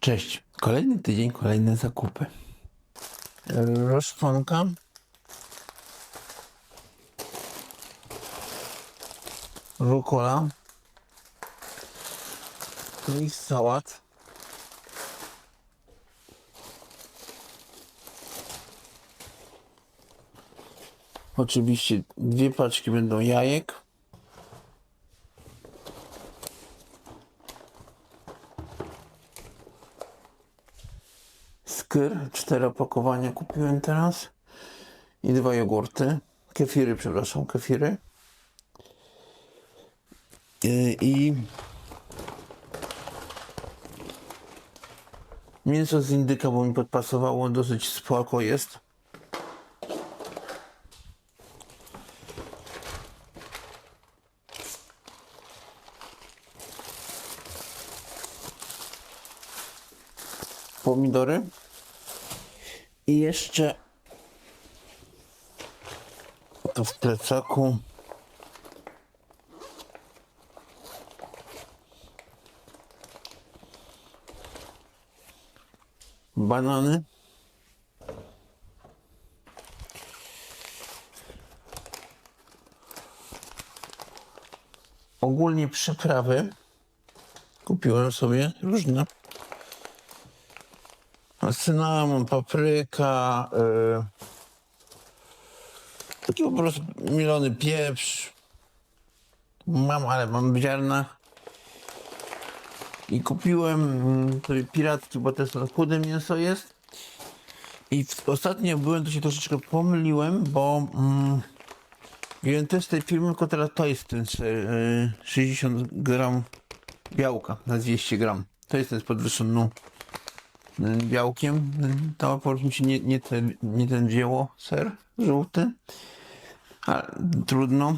Cześć. Kolejny tydzień, kolejne zakupy. Rozczonka. Rukola. Mix sałat. Oczywiście dwie paczki będą jajek. Skyr, cztery opakowania kupiłem teraz. I dwa jogurty. Kefiry, przepraszam, kefiry. Yy, I mięso z indyka, bo mi podpasowało, dosyć spoko jest. Pomidory. I jeszcze to w plecaku banany. Ogólnie przyprawy kupiłem sobie różne. Cynamon, papryka, yy, taki po prostu milony pieprz. Mam, ale mam w ziarnach. I kupiłem mm, sobie piratki, bo to jest chude mięso jest. I w, ostatnio byłem, to się troszeczkę pomyliłem, bo mm, wziąłem też z tej firmy, tylko teraz to jest ten yy, 60 gram białka na 200 gram. To jest ten z podwyższoną y, białkiem. To po się nie, nie, te, nie ten wzięło ser żółty. Trudno.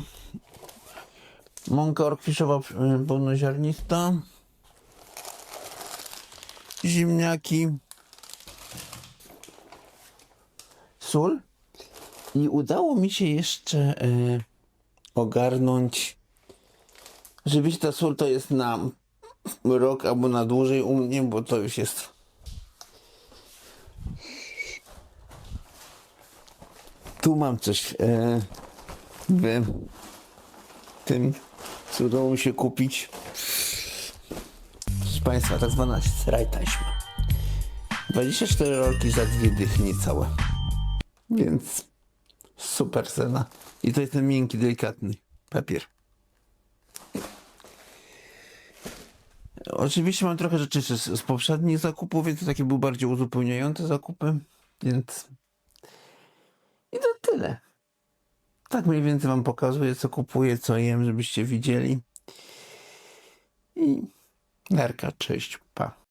Mąka orkwiszowa y, pełnoziarnista. Ziemniaki. Sól. I udało mi się jeszcze y, ogarnąć, że wiecie, ta sól to jest na rok albo na dłużej u mnie, bo to już jest Tu mam coś e, w tym, co udało mi się kupić. Proszę Państwa, tak zwana sraj taśma. 24 rolki za dwie dychy niecałe. Więc super cena. I to jest ten miękki, delikatny papier. Oczywiście mam trochę rzeczy z, z poprzednich zakupów, więc to takie były bardziej uzupełniające zakupy, więc i to tyle. Tak mniej więcej wam pokazuję, co kupuję, co jem, żebyście widzieli. I nerka, cześć, pa.